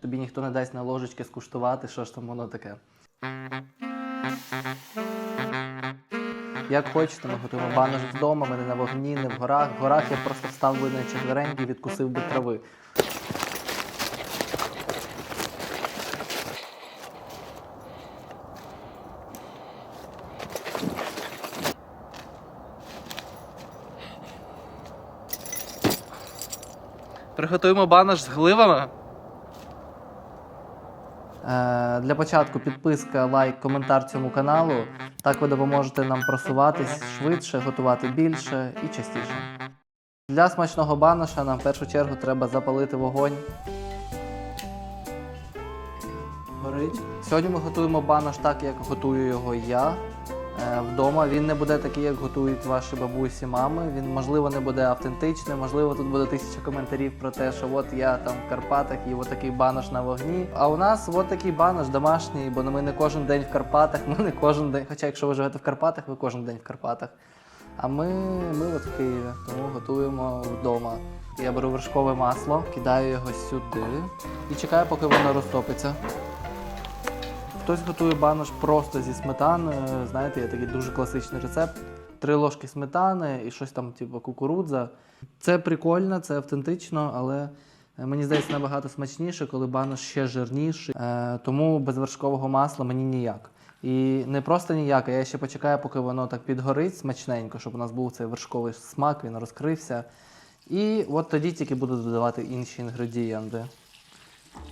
тобі ніхто не дасть на ложечки скуштувати, що ж там воно таке. Як хочете, ми готуємо банош вдома, ми не на вогні, не в горах. В горах я просто встав би на четвереньки і відкусив би трави. Приготуємо банош з гливами. Е, для початку підписка, лайк, коментар цьому каналу. Так ви допоможете нам просуватись швидше, готувати більше і частіше. Для смачного баноша нам в першу чергу треба запалити вогонь. Горить. Сьогодні ми готуємо банош так, як готую його я вдома. Він не буде такий, як готують ваші бабусі, мами. Він, можливо, не буде автентичним, можливо, тут буде тисяча коментарів про те, що от я там в Карпатах і от такий банош на вогні. А у нас от такий банош домашній, бо ми не кожен день в Карпатах, ми не кожен день. Хоча, якщо ви живете в Карпатах, ви кожен день в Карпатах. А ми, ми от в Києві, тому готуємо вдома. Я беру вершкове масло, кидаю його сюди і чекаю, поки воно розтопиться. Хтось готує банош просто зі сметаною. Знаєте, є такий дуже класичний рецепт. Три ложки сметани і щось там, типу, кукурудза. Це прикольно, це автентично, але е, мені здається набагато смачніше, коли банош ще жирніший. Е, тому без вершкового масла мені ніяк. І не просто ніяк, а я ще почекаю, поки воно так підгорить смачненько, щоб у нас був цей вершковий смак, він розкрився. І от тоді тільки буду додавати інші інгредієнти.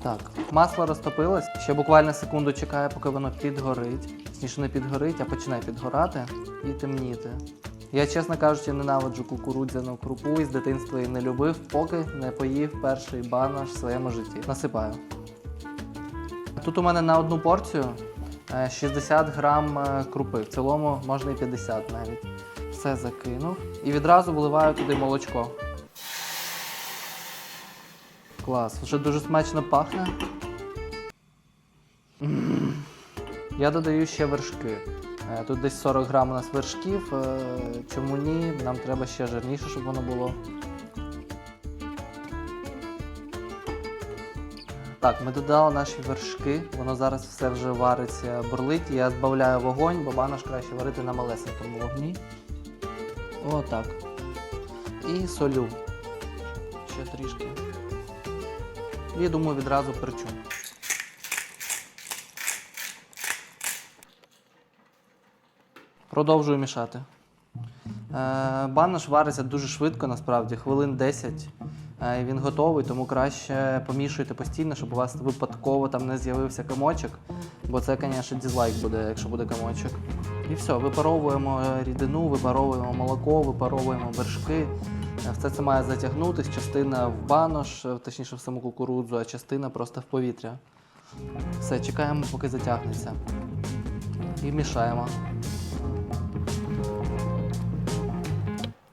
Так, масло розтопилось. Ще буквально секунду чекаю, поки воно підгорить. Точніше, не підгорить, а почне підгорати і темніти. Я, чесно кажучи, ненавиджу кукурудзяну крупу і з дитинства її не любив, поки не поїв перший банош в своєму житті. Насипаю. Тут у мене на одну порцію е, 60 грам е, крупи. В цілому можна і 50 навіть. Все закинув. І відразу вливаю туди молочко. Клас, вже дуже смачно пахне. Я додаю ще вершки. Е, Тут десь 40 грам у нас вершків. Е, Чому ні? Нам треба ще жирніше, щоб воно було. Так, ми додали наші вершки. Воно зараз все вже вариться, бурлить. Я збавляю вогонь, бо банош краще варити на малесенькому вогні. Отак. І солю. Ще трішки. І думаю, відразу перчу. Продовжую мішати. Е, банош вариться дуже швидко, насправді, хвилин 10. Е, він готовий, тому краще помішуйте постійно, щоб у вас випадково там не з'явився комочок. Бо це, звісно, дизлайк буде, якщо буде комочок. І все, випаровуємо рідину, випаровуємо молоко, випаровуємо вершки. Все це має затягнутись, частина в банош, е, точніше в саму кукурудзу, а частина просто в повітря. Все, чекаємо, поки затягнеться. І мішаємо.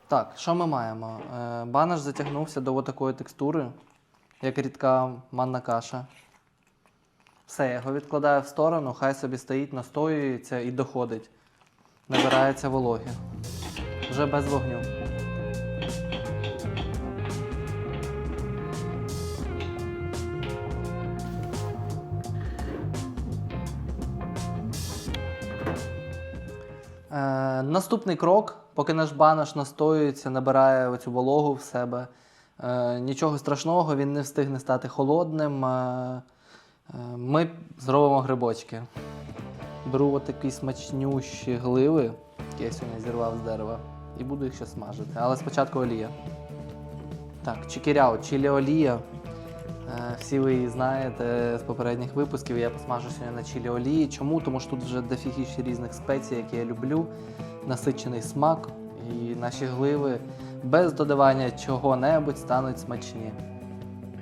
Так, що ми маємо? Е, Банош затягнувся до такої текстури, як рідка манна каша. Все, я його відкладаю в сторону, хай собі стоїть, настоюється і доходить. Набирається вологи. Вже без вогню. Е, наступний крок, поки наш банош настоюється, набирає оцю вологу в себе. Е, нічого страшного, він не встигне стати холодним. Е, е, ми зробимо грибочки. Беру отакі смачнющі гливи, які я сьогодні зірвав з дерева, і буду їх ще смажити. Але спочатку олія. Так, чікіряо, чилі олія. Е, Всі ви її знаєте з попередніх випусків. Я посмажу сьогодні на чилі олії. Чому? Тому що тут вже дофігіще різних спецій, які я люблю, насичений смак, і наші гливи без додавання чого-небудь стануть смачні.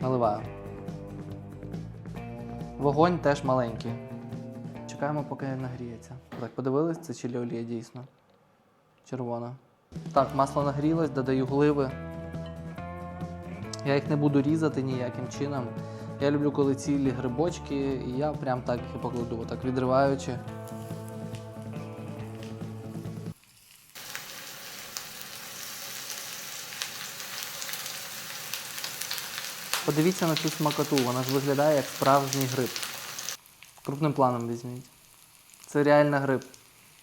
Наливаю. Вогонь теж маленький. Чекаємо, поки нагріється. Так, подивились, це чилі олія дійсно. Червона. Так, масло нагрілось, додаю гливи. Я їх не буду різати ніяким чином. Я люблю, коли цілі грибочки, і я прям так їх покладу, отак відриваючи. Подивіться на цю смакоту, вона ж виглядає як справжній гриб. Крупним планом візьміть. Це реально гриб.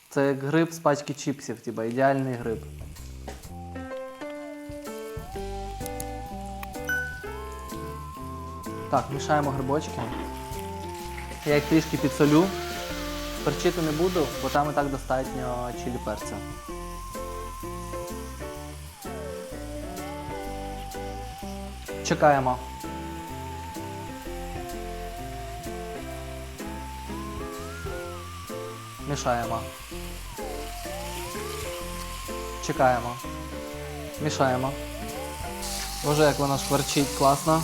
Це як гриб з пачки чіпсів, типа ідеальний гриб. Так, мішаємо грибочки. Я їх трішки підсолю. Перчити не буду, бо там і так достатньо чилі перця. Чекаємо. Мішаємо. Чекаємо. Мішаємо. Боже, як воно шкварчить класно.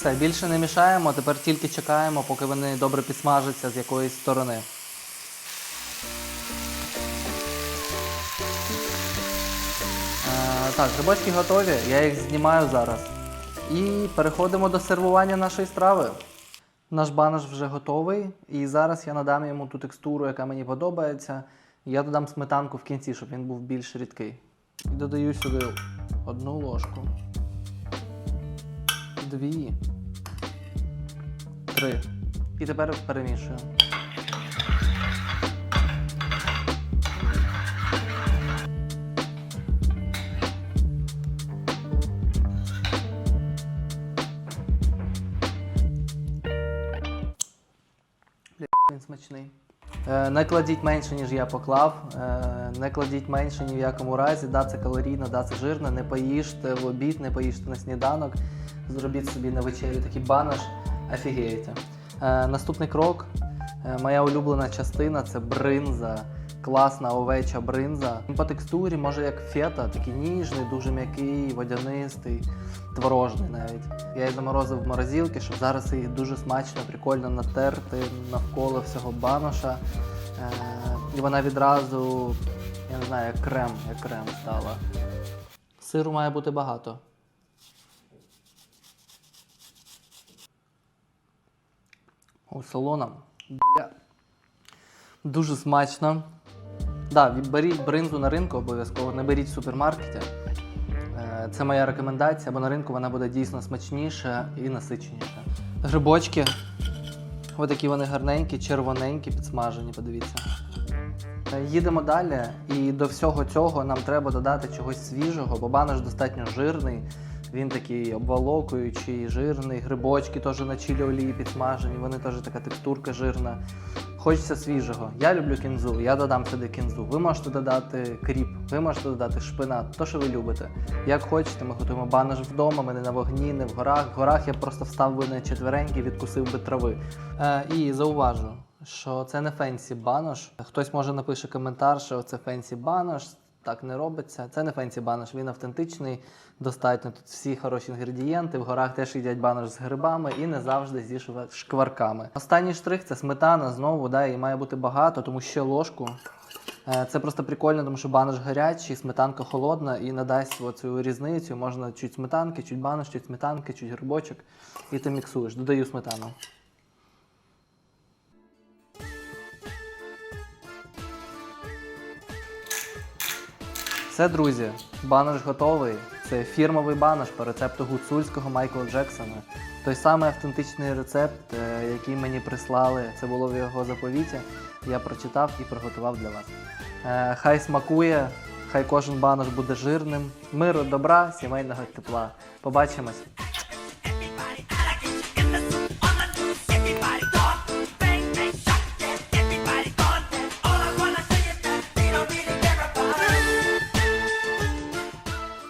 Все, більше не мішаємо, тепер тільки чекаємо, поки вони добре підсмажаться з якоїсь сторони. Е, так, грибочки готові, я їх знімаю зараз. І переходимо до сервування нашої страви. Наш банош вже готовий, і зараз я надам йому ту текстуру, яка мені подобається. Я додам сметанку в кінці, щоб він був більш рідкий. І додаю сюди одну ложку. Дві. Три. І тепер перемішую. Він смачний. Е, не кладіть менше, ніж я поклав. Е, не кладіть менше ні в якому разі. Да, це калорійно, да, це жирно. Не поїжте в обід, не поїжте на сніданок. Зробіть собі на вечерю такий банаш. Офігієте. Е, наступний крок. Е, моя улюблена частина це бринза. Класна овеча бринза. По текстурі, може як фета, такий ніжний, дуже м'який, водянистий, творожний навіть. Я її заморозив в морозилки, щоб зараз її дуже смачно, прикольно натерти навколо всього баноша. Е, і вона відразу, я не знаю, як крем, як крем стала. Сиру має бути багато. О, солона. Бля. Дуже смачно. Да, беріть бринзу на ринку обов'язково, не беріть в супермаркеті. Е, Це моя рекомендація, бо на ринку вона буде дійсно смачніша і насиченіша. Грибочки. Ось такі вони гарненькі, червоненькі, підсмажені, подивіться. Е, Їдемо далі, і до всього цього нам треба додати чогось свіжого, бо банош достатньо жирний. Він такий обволокуючий, жирний, грибочки теж на чилі олії підсмажені, вони теж така текстурка жирна. Хочеться свіжого. Я люблю кінзу, я додам сюди кінзу. Ви можете додати кріп, ви можете додати шпинат, то що ви любите. Як хочете, ми готуємо банош вдома, ми не на вогні, не в горах. В горах я просто встав би на четвереньки, відкусив би трави. Е, і зауважу, що це не фенсі банош. Хтось може напише коментар, що це фенсі банош. Так не робиться. Це не фенсі банош, він автентичний, достатньо. Тут всі хороші інгредієнти. В горах теж їдять банош з грибами і не завжди зі шкварками. Останній штрих це сметана. Знову да, її має бути багато, тому ще ложку. Е, Це просто прикольно, тому що банош гарячий, сметанка холодна і надасть оцю різницю. Можна чуть сметанки, чуть банош, чуть сметанки, чуть грибочок. І ти міксуєш. Додаю сметану. Все, друзі, банош готовий. Це фірмовий банош по рецепту гуцульського Майкла Джексона. Той самий автентичний рецепт, е, який мені прислали, це було в його заповіті. Я прочитав і приготував для вас. Е, Хай смакує, хай кожен банош буде жирним. Миру, добра, сімейного тепла. Побачимось!